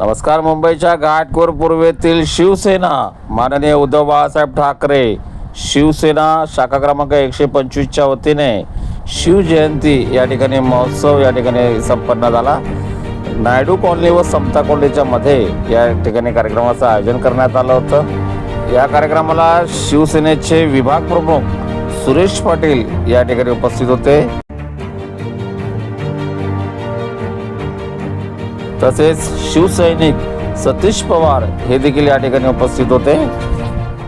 नमस्कार मुंबईच्या घाटकोर पूर्वेतील शिवसेना माननीय उद्धव बाळासाहेब ठाकरे. शिवसेना शाखा क्रमांक एकशे पंचवीसच्या वतीने शिवजयंती या ठिकाणी महोत्सव या ठिकाणी संपन्न झाला. नायडू कॉलनी व समता कॉलनीच्या मध्ये या ठिकाणी कार्यक्रमाचं आयोजन करण्यात आलं होतं. या कार्यक्रमाला शिवसेनेचे विभाग प्रमुख सुरेश पाटील या ठिकाणी उपस्थित होते. तसेच शिवसैनिक सतीश पवार हे देखील या ठिकाणी उपस्थित होते.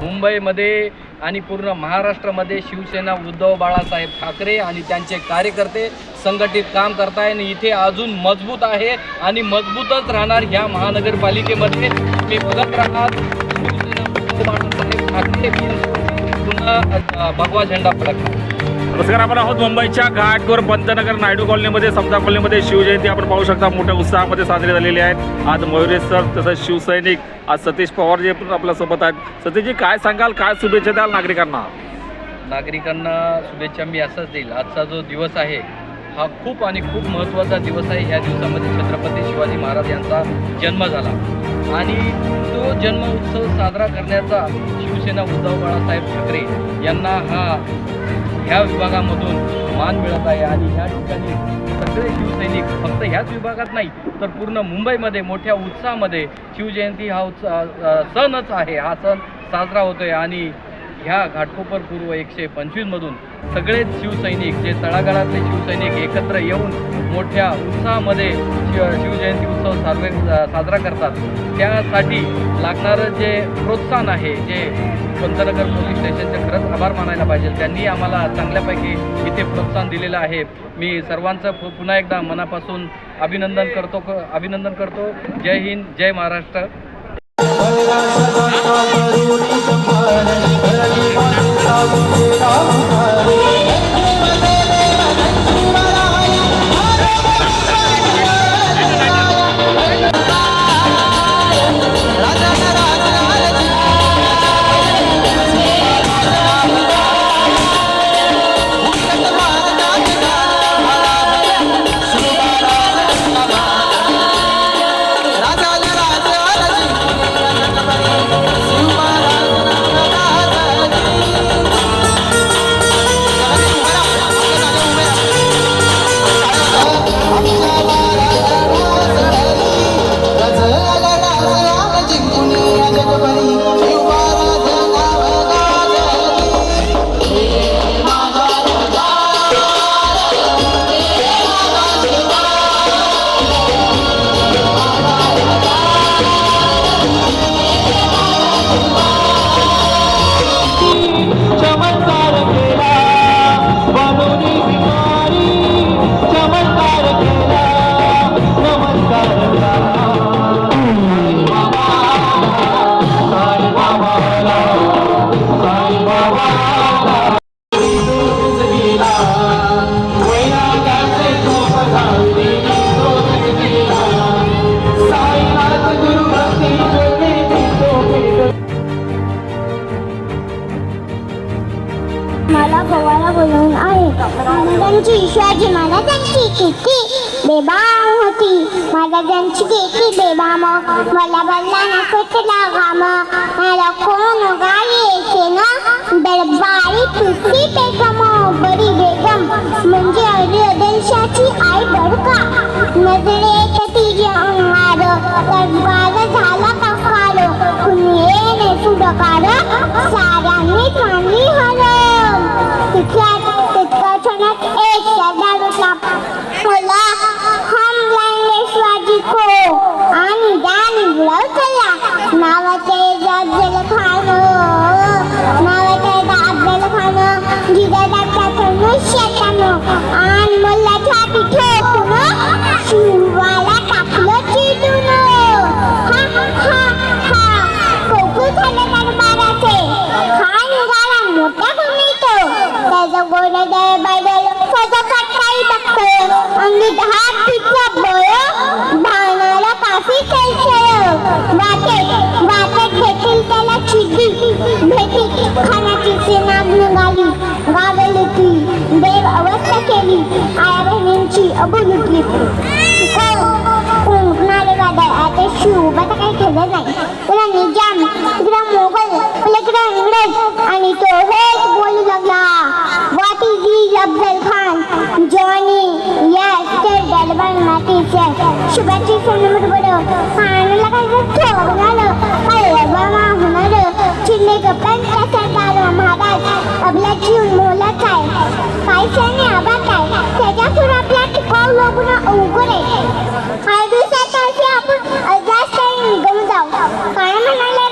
मुंबईमध्ये आणि पूर्ण महाराष्ट्रामध्ये शिवसेना उद्धव बाळासाहेब ठाकरे आणि त्यांचे कार्यकर्ते संघटित काम करताय आणि इथे अजून मजबूत आहे आणि मजबूतच राहणार ह्या महानगरपालिकेमध्ये. मी बघत राहणार शिवसेना उद्धव बाळासाहेब ठाकरे पुन्हा भगवा झेंडा फडकणार. नमस्कार आपण आहोत मुंबईच्या घाटकोर पंतनगर नायडू कॉलनीमध्ये समता कॉलनीमध्ये. शिवजयंती आपण पाहू शकता. मोठ्या उत्साहामध्ये साजरी झालेली आहे. आज मयुरेश सर तसंच शिवसैनिक आज सतीश पवार जे पण आपल्यासोबत आहेत. सतीशजी काय सांगाल? काय शुभेच्छा द्याल नागरिकांना? नागरिकांना शुभेच्छा मी असंच देईल. आजचा जो दिवस आहे हा खूप आणि खूप महत्त्वाचा दिवस आहे. या दिवसामध्ये छत्रपती शिवाजी महाराज यांचा जन्म झाला. आणि तो जन्म उत्सव साजरा करण्याचा शिवसेना उद्धव बाळासाहेब ठाकरे यांना हा ह्या विभागामधून मान मिळत आहे आणि ह्या ठिकाणी सगळे शिवसैनिक फक्त ह्याच विभागात नाही तर पूर्ण मुंबईमध्ये मोठ्या उत्साहामध्ये शिवजयंती हा उत्साह सणच आहे. हा सण साजरा होतोय आणि ह्या घाटकोपर पूर्व एकशे पंचवीसमधून सगळेच शिवसैनिक जे तळागाळातले शिवसैनिक एकत्र येऊन मोठ्या उत्साहामध्ये शिव शिवजयंती उत्सव साजरे साजरा करतात. त्यासाठी लागणारं जे प्रोत्साहन आहे जे पंतनगर पोलीस स्टेशनचे खरंच आभार मानायला पाहिजे. त्यांनी आम्हाला चांगल्यापैकी इथे प्रोत्साहन दिलेलं आहे. मी सर्वांचं पु- पुन्हा एकदा मनापासून अभिनंदन करतो क- अभिनंदन करतो. जय हिंद जय महाराष्ट्र. मला गोवाला बोलवून आहे. त्यांची शिवाजी महाराजांची किती बेबाम होती. महाराजांची किती बेबाम मला बल्ला ना कुठला मला कोण गावी येते? గుణదయ బడలు సజపట్టై భక్తులు అంగిట హాతి ప్రభోయో భానాల కాఫీ తెల్చయో వాటే వాటే भेटील त्याला चिड्डी भेटी खाण्याची सेनाग निघाली. गावेली देव अवस्था केली. आया बहिणींची अबू लुटली. हो, हो, हो. आता शिव आता काही नाही. तुला निजाम तिकडं आणि तो हो डेड शुभाची सोनमट बडो खानला काय ठोक झालं काय बाबा होणार. चिल्ले गप्पन सरकार महाराज आपला जीव मोलाच काय आबा काय आपल्या अवघड आहे. आपण निघून जाऊ. काय म्हणाले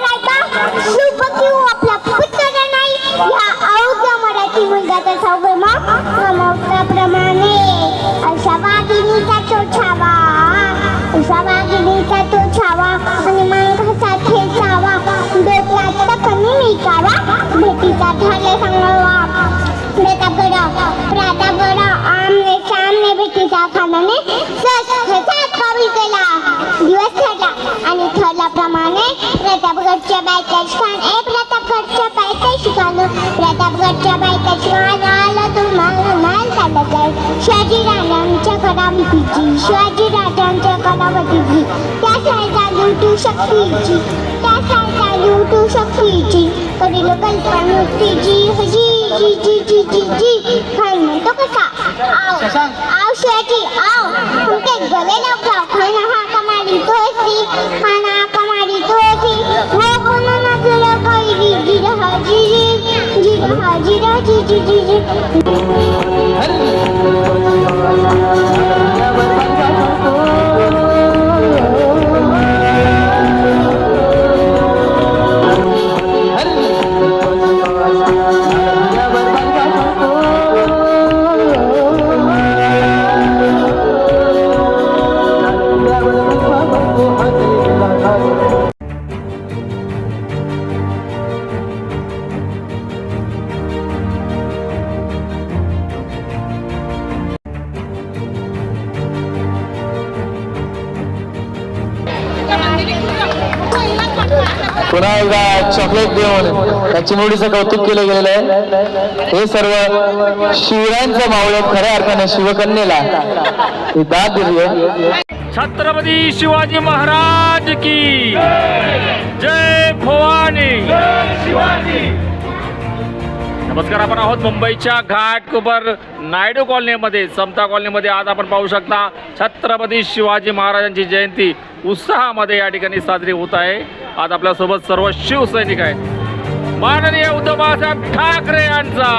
शुभ किंवा आपला पुत्र नाही. या अवघ्या मराठी मुलगाचा सौगमा प्रमाणे अशा वाघिणीचा तो छावा. अशा वाघिणीचा तो छावा. आणि मांगाचा ठेचावा डोक्यात कमी मिटावा भेटीचा झाले सांगावा. प्रतापगडा प्रतापगडा आमने श्यामने भेटीचा खानाने कवी केला. दिवस ठरला. आणि ठरल्याप्रमाणे प्रतापगडच्या बायकाच खान ए प्रतापगडच्या बायका शिकालो. प्रतापगडच्या बायका शिकायला आलं तुम्हाला नाही चालत आहे शिवाजी कलावतीची शिवाजी राजांच्या कलावतीची. त्या साईडला लुटू शक्तीची. त्या साईडला लुटू शक्तीची. कधी कल्पनुक्तीची जी जी जी जी जी जी खान म्हणतो कसा? आव आव शिवाजी आव. तुमचे गले लवकर खाना हा कमाली तोसी खाना कमाली तोसी वो कोना ना तुला काही जी जी जी जी जी जी जी जी पुन्हा एकदा चॉकलेट देऊन त्या चिमुरडीचं कौतुक केलं गेलेलं आहे. हे सर्व शिवरायांचं मावळे खऱ्या अर्थाने शिवकन्येला. ही दाद दिली आहे. छत्रपती शिवाजी महाराज की जय भवानी. नमस्कार आपण आहोत मुंबईच्या घाटकोपर नायडू कॉलनीमध्ये समता कॉलनीमध्ये. आज आपण पाहू शकता छत्रपती शिवाजी महाराजांची जयंती उत्साहामध्ये या ठिकाणी साजरी होत आहे. आज आपल्यासोबत सर्व शिवसैनिक आहेत. माननीय उद्धव बाळासाहेब ठाकरे यांचा.